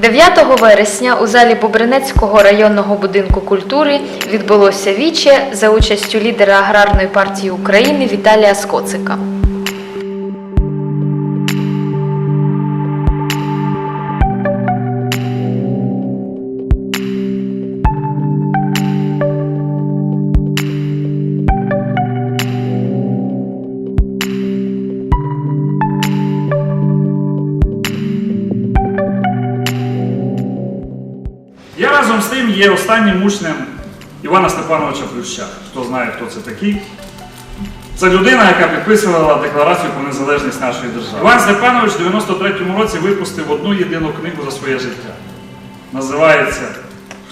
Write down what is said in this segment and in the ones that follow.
9 вересня у залі Бобринецького районного будинку культури відбулося віче за участю лідера Аграрної партії України Віталія Скоцика. Є останнім учнем Івана Степановича Плюща. Хто знає, хто це такий. Це людина, яка підписувала декларацію про незалежність нашої держави. Іван Степанович в 93-му році випустив одну єдину книгу за своє життя. Називається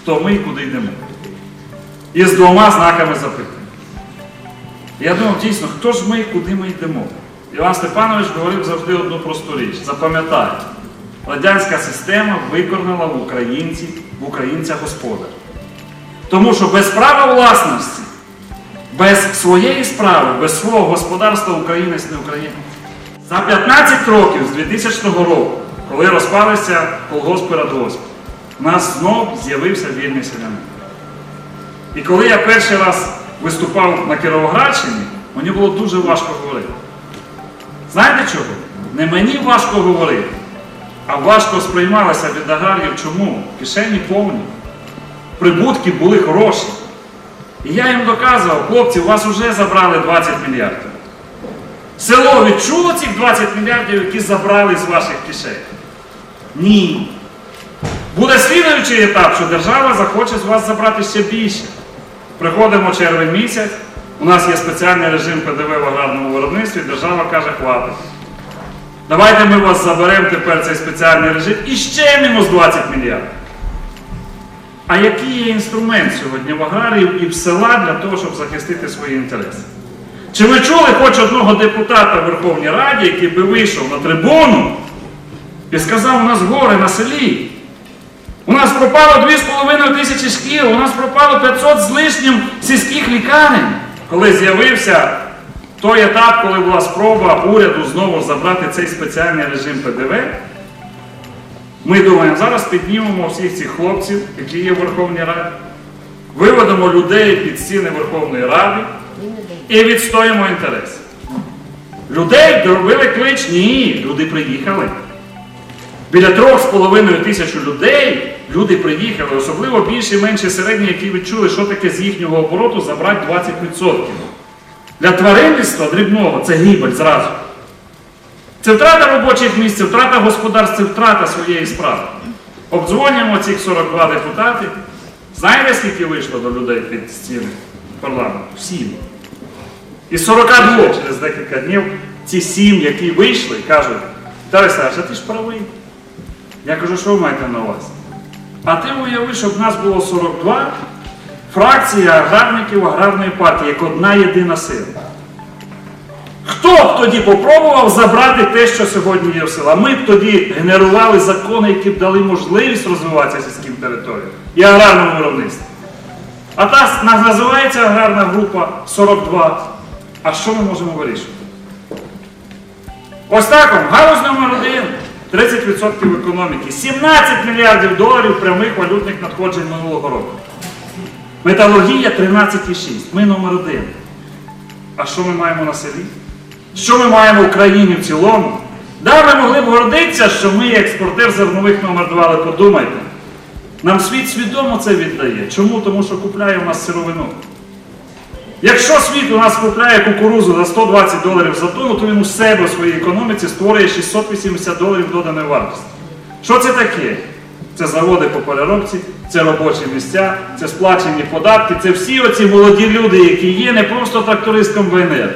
Хто ми і куди йдемо. І з двома знаками запитання. Я думав, дійсно, хто ж ми і куди ми йдемо? Іван Степанович говорив завжди одну просту річ. Запам'ятайте, радянська система викорнила в українців, в українця господар. Тому що без права власності, без своєї справи, без свого господарства українець не українець. За 15 років з 2000 року, коли розпалися колгоспи радгоспи, у нас знов з'явився вільний селянин. І коли я перший раз виступав на Кіровоградщині, мені було дуже важко говорити. Знаєте чого? Не мені важко говорити, а важко сприймалося від аграріїв. Чому? Кишені повні. Прибутки були хороші. І я їм доказував, хлопці, у вас вже забрали 20 мільярдів. Село відчуло цих 20 мільярдів, які забрали з ваших кишень? Ні. Буде слідуючий етап, що держава захоче з вас забрати ще більше. Приходимо червень місяць, у нас є спеціальний режим ПДВ в аграрному виробництві, держава каже, хватить. Давайте ми вас заберемо тепер цей спеціальний режим і ще мінус 20 мільярдів. А який є інструмент сьогодні в аграріїв і в села для того, щоб захистити свої інтереси? Чи ви чули хоч одного депутата Верховній Раді, який би вийшов на трибуну і сказав, у нас гори на селі? У нас пропало 2,5 тисячі шкіл, у нас пропало 500 з лишнім сільських лікарень. Коли з'явився той етап, коли була спроба уряду знову забрати цей спеціальний режим ПДВ, ми думаємо, зараз піднімемо всіх цих хлопців, які є в Верховній Раді, виведемо людей під стіни Верховної Ради і відстоїмо інтереси. Людей робили клич? Ні, люди приїхали. Біля трьох з половиною тисяч людей люди приїхали, особливо більші менші середні, які відчули, що таке з їхнього обороту забрати 20%. Для тваринництва дрібного це гибель зразу. Це втрата робочих місць, втрата господарств, це втрата своєї справи. Обдзвонюємо цих 42 депутати. Знаєте, скільки вийшло до людей під стіни парламенту? Сім. Із 42 через декілька днів ці сім, які вийшли, кажуть, Віталій Саш, а ти ж правий. Я кажу, що ви маєте на увазі? А ти уяви, щоб нас було 42, фракція аграрників аграрної партії, як одна єдина сила. Хто б тоді попробував забрати те, що сьогодні є в села? Ми б тоді генерували закони, які б дали можливість розвиватися сільським територіям і аграрному виробництву. А та називається аграрна група 42. А що ми можемо вирішувати? Ось так галузь номер один. 30% економіки, 17 мільярдів доларів прямих валютних надходжень минулого року. Металургія 13,6. Ми номер один. А що ми маємо на селі? Що ми маємо в країні в цілому? Да, ми могли б гордитися, що ми експортер зернових номер 2 але подумайте. Нам світ свідомо це віддає. Чому? Тому що купляє у нас сировину. Якщо світ у нас купляє кукурузу за 120 доларів за тонну, то він у себе в своїй економіці створює 680 доларів доданої вартості. Що це таке? Це заводи по переробці, це робочі місця, це сплачені податки, це всі оці молоді люди, які є не просто трактористком ВНР.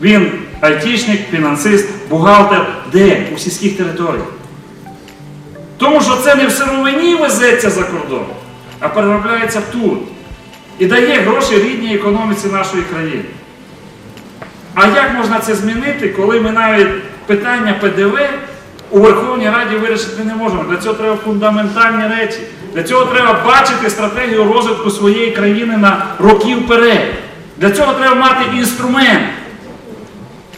Він айтішник, фінансист, бухгалтер, де? У сільських територіях. Тому що це не в сировині везеться за кордон, а переробляється тут. І дає гроші рідній економіці нашої країни. А як можна це змінити, коли ми навіть питання ПДВ у Верховній Раді вирішити не можемо? Для цього треба фундаментальні речі. Для цього треба бачити стратегію розвитку своєї країни на роки вперед. Для цього треба мати інструмент.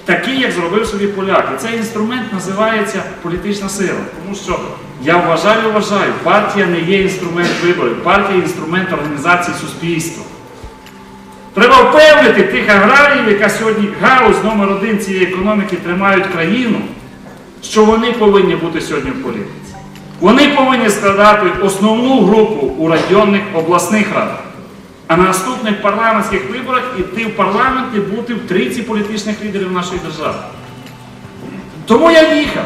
такий, як зробив собі поляк. І цей інструмент називається політична сила. Тому що я вважаю, вважаю, партія не є інструмент виборів, партія є інструмент організації суспільства. Треба впевнити тих аграріїв, яка сьогодні галузь номер один цієї економіки тримають країну, що вони повинні бути сьогодні в політиці. Вони повинні складати основну групу у районних обласних радах. А на наступних парламентських виборах іти в парламент і бути в трійці політичних лідерів нашої держави. Тому я їхав.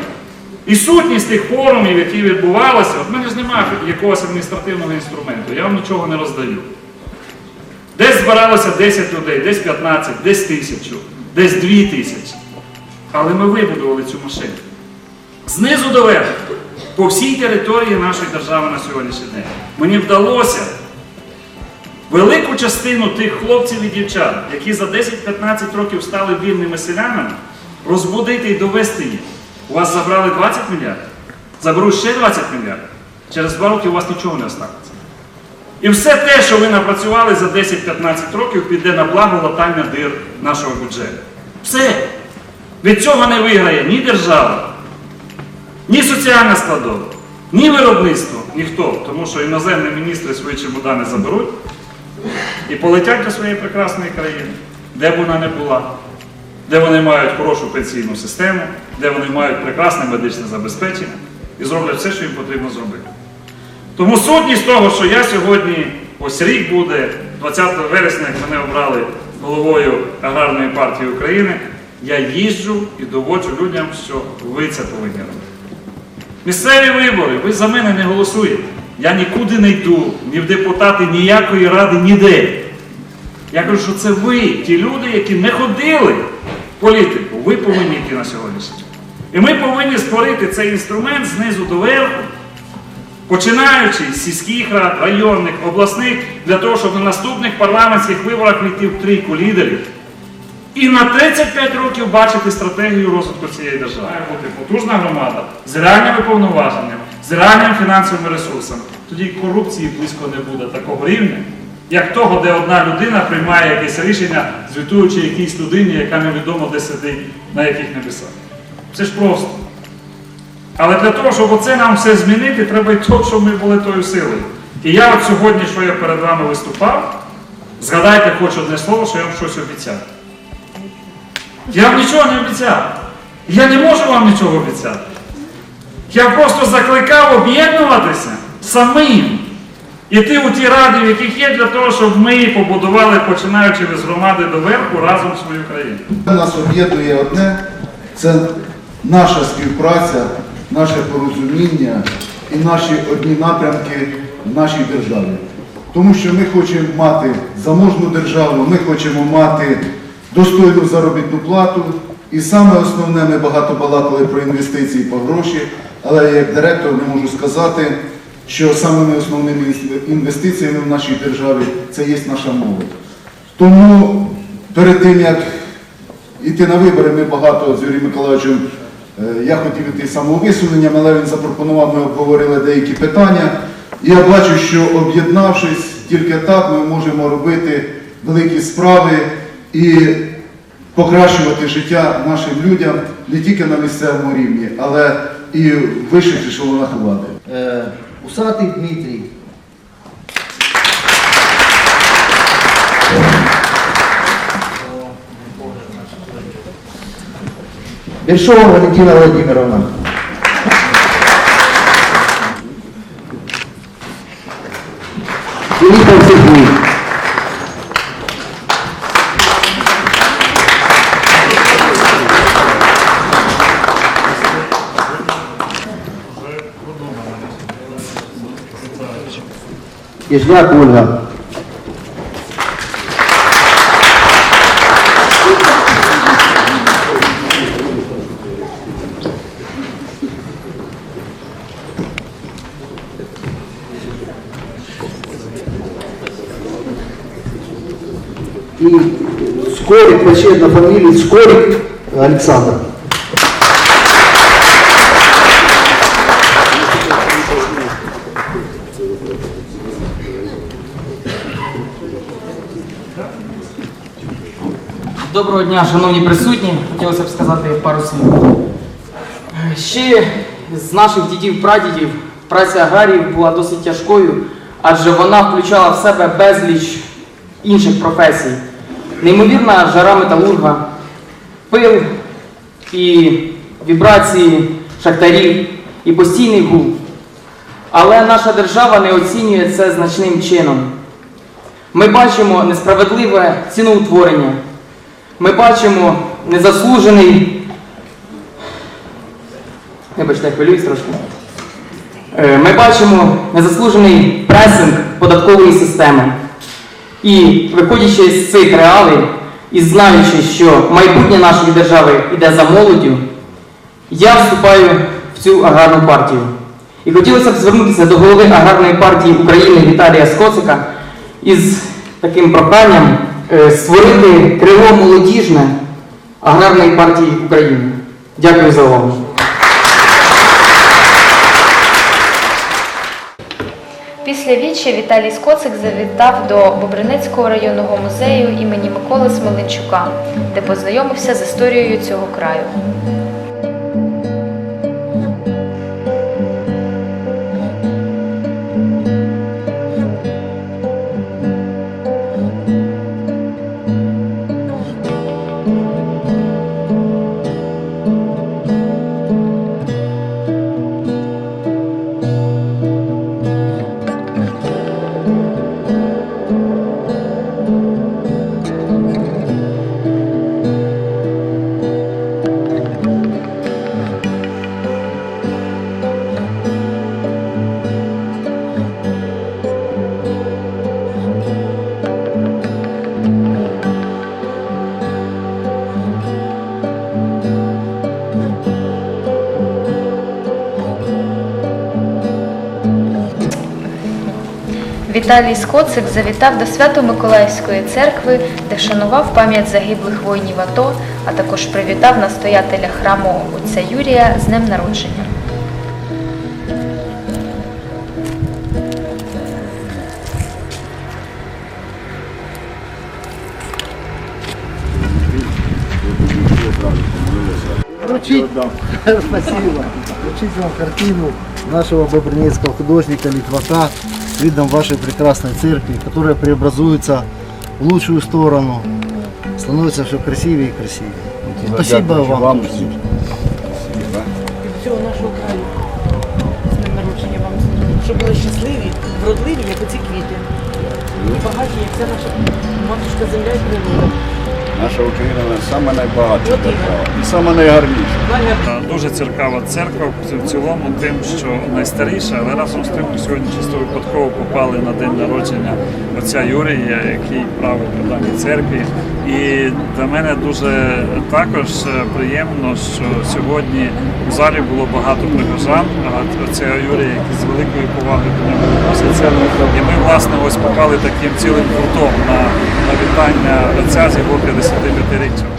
І сутність тих форумів, які відбувалися, от мене ж немає якогось адміністративного інструменту, я вам нічого не роздаю. Десь збиралося 10 людей, десь 15, десь тисячу, десь 2 тисячі. Але ми вибудували цю машину. Знизу до верху, по всій території нашої держави на сьогоднішній день. Мені вдалося велику частину тих хлопців і дівчат, які за 10-15 років стали вільними селянами, розбудити і довести їх. У вас забрали 20 мільярдів, заберуть ще 20 мільярдів. Через 2 роки у вас нічого не останеться. І все те, що ви напрацювали за 10-15 років, піде на благо латання дир нашого бюджету. Все. Від цього не виграє ні держава, ні соціальна складова, ні виробництво, ніхто. Тому що іноземні міністри свої чемодани заберуть і полетять до своєї прекрасної країни, де б вона не була, де вони мають хорошу пенсійну систему, де вони мають прекрасне медичне забезпечення і зроблять все, що їм потрібно зробити. Тому сутність того, що я сьогодні, ось рік буде, 20 вересня, як мене обрали головою Аграрної партії України, я їжджу і доводжу людям, що ви це повинні робити. Місцеві вибори, ви за мене не голосуєте. Я нікуди не йду, ні в депутати, ніякої ради, ніде. Я кажу, що це ви, ті люди, які не ходили в політику, ви повинні йти на сьогоднішній. час. І ми повинні створити цей інструмент знизу до верху, починаючи з сільських рад, районних, обласних, для того, щоб на наступних парламентських виборах війти в трійку лідерів. І на 35 років бачити стратегію розвитку цієї держави. Має бути потужна громада з реальними повноваженнями, з реальними фінансовими ресурсами. Тоді корупції близько не буде такого рівня, як того, де одна людина приймає якесь рішення, звітуючи якійсь людині, яка невідомо де сидить на яких небесах. Це ж просто. Але для того, щоб оце нам все змінити, треба й то, щоб ми були тою силою. І я от сьогодні, що я перед вами виступав, згадайте хоч одне слово, що я вам щось обіцяв. Я вам нічого не обіцяв. Я не можу вам нічого обіцяти. Я просто закликав об'єднуватися самим. Іти у ті ради, в яких є, для того, щоб ми побудували, починаючи з громади до верху, разом свою країну. Нас об'єднує одне це наша співпраця, наше порозуміння і наші одні напрямки в нашій державі. Тому що ми хочемо мати заможну державу, ми хочемо мати достойну заробітну плату. І саме основне, ми багато балакали про інвестиції по гроші, але я як директор не можу сказати, що самими основними інвестиціями в нашій державі це є наша молодь. Тому перед тим як Іти на вибори ми багато з Юрієм Миколаївичем. е, Я хотів іти самовисуненням, але він запропонував, ми обговорили деякі питання. Я бачу, що об'єднавшись, тільки так ми можемо робити великі справи і покращувати життя нашим людям не тільки на місцевому рівні, але і в вищих ешелонах влади. Е, Усатий Дмитрій. Бершова Валентина Владимировна. Филиппов Сергей. Кижняк Ольга. И Скорик, почти одна фамилия, Скорик Александр. Доброго дня, шановні присутні. Хотілося б сказати пару слів. Ще з наших дідів прадідів праця аграріїв була досить тяжкою, адже вона включала в себе безліч інших професій. Неймовірна жара металурга, пил і вібрації шахтарів і постійний гул. Але наша держава не оцінює це значним чином. Ми бачимо несправедливе ціноутворення. Ми бачимо незаслужений. Вибачте, я хвилююсь трошки. Е, Ми бачимо незаслужений пресинг податкової системи. І виходячи з цих реалій і знаючи, що майбутнє нашої держави йде за молоддю, я вступаю в цю аграрну партію. І хотілося б звернутися до голови аграрної партії України Віталія Скоцика із таким проханням створити крило молодіжне аграрної партії України. Дякую за увагу. Після вічі Віталій Скоцик завітав до Бобринецького районного музею імені Миколи Смоленчука, де познайомився з історією цього краю. Віталій Скоцик завітав до Свято-Миколаївської церкви, де шанував пам'ять загиблих воїнів АТО, а також привітав настоятеля храму отця Юрія з днем народження. Вручить, вручить вам картину нашего бобринецкого художника Литвака видом вашей прекрасной церкви, которая преобразуется в лучшую сторону, становится все красивее и красивее. Спасибо вам. всього нашого краю. З днем народження вам. Щоб були щасливі, вродливі, як оці квіти. І багаті, як ця наша матушка земля і природа. Наша Україна саме найбагатша держава і саме найгарніша. Дуже цікава церква в цілому тим, що найстаріша, але разом з тим сьогодні чисто випадково попали на день народження отця Юрія, який правив при даній церкві. І для мене дуже також е, приємно, що сьогодні у залі було багато прихожан, отця Юрія, які з великою повагою до нього відносяться. І ми, власне, ось попали таким цілим гуртом на вітання отця з його 55-річчям.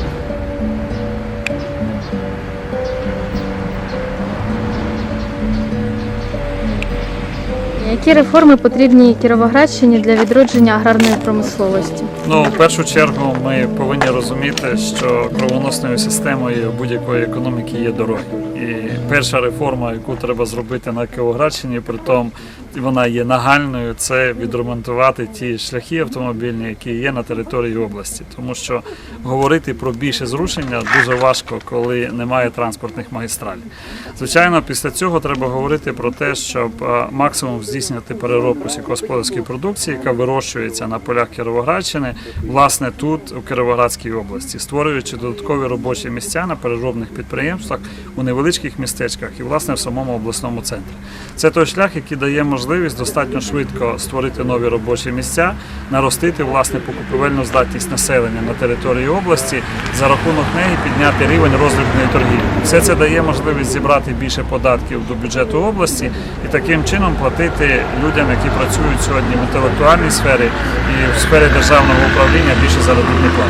Які реформи потрібні Кіровоградщині для відродження аграрної промисловості? Ну, в першу чергу, ми повинні розуміти, що кровоносною системою будь-якої економіки є дороги. І перша реформа, яку треба зробити на Кіровоградщині, при тому вона є нагальною, це відремонтувати ті шляхи автомобільні, які є на території області. Тому що говорити про більше зрушення дуже важко, коли немає транспортних магістралей. Звичайно, після цього треба говорити про те, щоб е, максимум здійснювати переробку сільськогосподарської продукції, яка вирощується на полях Кіровоградщини, власне тут, у Кіровоградській області, створюючи додаткові робочі місця на переробних підприємствах у невеличких містечках і власне в самому обласному центрі. Це той шлях, який дає можливість достатньо швидко створити нові робочі місця, наростити власне покупівельну здатність населення на території області, за рахунок неї підняти рівень роздрібної торгівлі. Все це дає можливість зібрати більше податків до бюджету області і таким чином платити людям, які працюють сьогодні в інтелектуальній сфері і в сфері державного управління більше заробітних плат.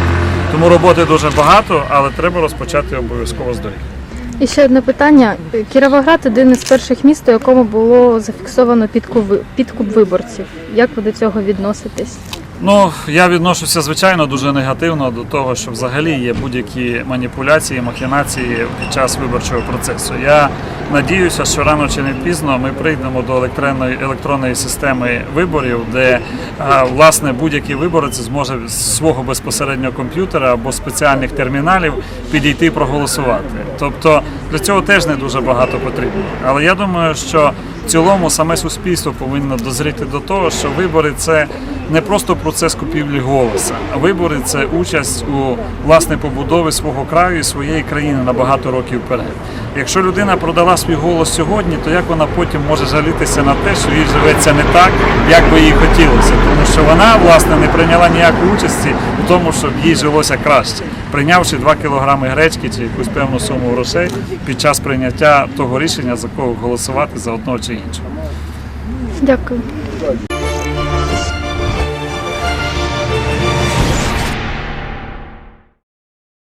Тому роботи дуже багато, але треба розпочати обов'язково з доріг. І ще одне питання. Кіровоград один із перших міст, у якому було зафіксовано підкуп, виборців. Як ви до цього відноситесь? Ну, я відношуся звичайно дуже негативно до того, що взагалі є будь-які маніпуляції, махінації під час виборчого процесу. Я надіюся, що рано чи не пізно ми прийдемо до електронної електронної системи виборів, де власне будь-який виборець зможе з свого безпосереднього комп'ютера або спеціальних терміналів підійти проголосувати. Тобто для цього теж не дуже багато потрібно. Але я думаю, що в цілому саме суспільство повинно дозріти до того, що вибори це не просто процес купівлі голоса, а вибори це участь у власне побудові свого краю і своєї країни на багато років вперед. Якщо людина продала свій голос сьогодні, то як вона потім може жалітися на те, що їй живеться не так, як би їй хотілося, тому що вона власне не прийняла ніякої участі у тому, щоб їй жилося краще, прийнявши 2 кілограми гречки чи якусь певну суму грошей під час прийняття того рішення, за кого голосувати за одного чи іншого. Дякую.